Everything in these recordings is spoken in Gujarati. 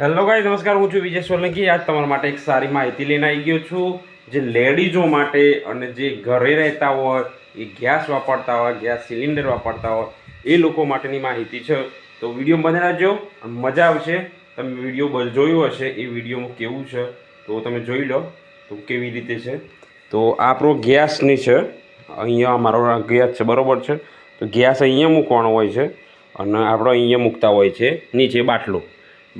હેલો ગાઈ નમસ્કાર, હું છું વિજય સોલંકી. આજ તમારા માટે એક સારી માહિતી લઈને આવી ગયો છું. જે લેડીઝો માટે અને જે ઘરે રહેતા હોય, એ ગેસ વાપરતા હોય, ગેસ સિલિન્ડર વાપરતા હોય, એ લોકો માટેની માહિતી છે. તો વીડિયો બને રાખજો મજા આવશે. તમે વીડિયો જોયો હશે, એ વિડીયોમાં કેવું છે, તો તમે જોઈ લો, તો કેવી રીતે છે. તો આપણો ગેસની છે, અહીંયા અમારો ગેસ છે, બરોબર છે. તો ગેસ અહીંયા મૂકવાનો હોય છે અને આપણો અહીંયા મૂકતા હોય છે, નીચે બાટલો.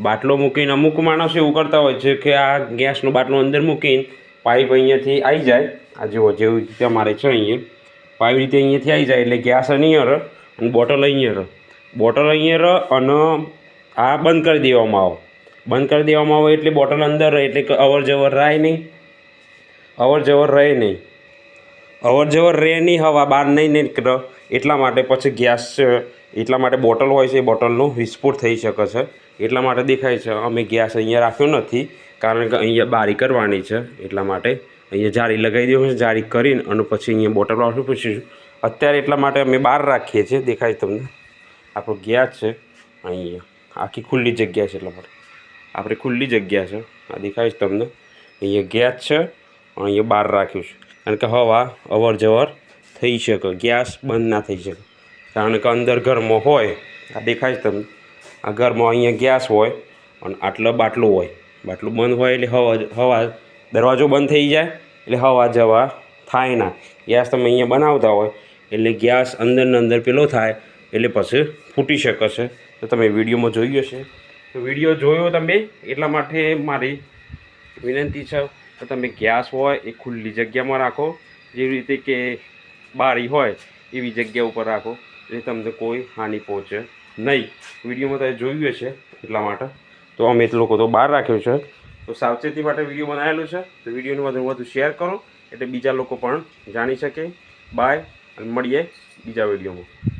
બાટલો મૂકીને અમુક માણસો એવું કરતા હોય છે કે આ ગેસનો બાટલો અંદર મૂકીને પાઇપ અહીંયાથી આવી જાય. આ જેવો જેવી રીતે અમારે છે અહીંયા. પાઇપ રીતે અહીંયાથી આવી જાય એટલે ગેસ અહીંયા રહે અને બોટલ અહીંયા રહે બોટલ અહીંયા રહે અને આ બંધ કરી દેવામાં આવો. બંધ કરી દેવામાં આવે એટલે બોટલ અંદર રહે એટલે અવર જવર રહે નહીં. અવર જવર રહે નહીં. અવર જવર રહે નહીં, હવા બહાર નહીં નીકળે એટલા માટે પછી ગેસ એટલા માટે બોટલ હોય છે એ બોટલનો વિસ્ફોટ થઈ શકે છે. એટલા માટે દેખાય છે, અમે ગેસ અહીંયા રાખ્યો નથી, કારણ કે અહીંયા બારી કરવાની છે. એટલા માટે અહીંયા જાળી લગાવી દેવું છે, જાળી કરીને અને પછી અહીંયા બોટલ વાળું પૂછીશું અત્યારે એટલા માટે અમે બહાર રાખીએ છીએ, દેખાય તમને? આપણો ગેસ છે, અહીંયા. આખી ખુલ્લી જગ્યા છે એટલા માટે. આપણે ખુલ્લી જગ્યા છે. આ દેખાય છે તમને? અહીંયા ગેસ છે, અહીંયા બહાર રાખ્યું છે. કારણ કે હવા અવર જવર થઈ શકે, ગેસ બંધ ના થઈ શકે. કારણ કે અંદર ઘરમાં હોય, આ દેખાય તમને. આ ઘરમાં અહીંયા ગેસ હોય અને આટલો બાટલું હોય. બાટલું બંધ હોય એટલે હવા હવા દરવાજો બંધ થઈ જાય એટલે હવા જવા થાય ના. ગેસ તમે અહીંયા બનાવતા હોય એટલે ગેસ અંદરને અંદર પેલો થાય એટલે પછી ફૂટી શકે છે. તો તમે વિડીયોમાં જોઈ હશે. તો વીડિયો જોયો તમે એટલા માટે મારી વિનંતી છે કે તમે ગેસ હોય એ ખુલ્લી જગ્યામાં રાખો. જેવી રીતે કે બારી હોય એવી જગ્યા ઉપર રાખો. એટલે તમને કોઈ હાનિ પહોંચે નહીં. વિડીયોમાં તમે જોયું છે એટલા માટે. તો અમે લોકો તો બહાર રાખ્યો છે. તો સાવચેતી માટે વીડિયો બનાવેલું છે. તો વિડીયોને વધુ વધુ શેર કરો, એટલે બીજા લોકો પણ જાણી શકે. બાય અને મળીએ બીજા વિડીયોમાં.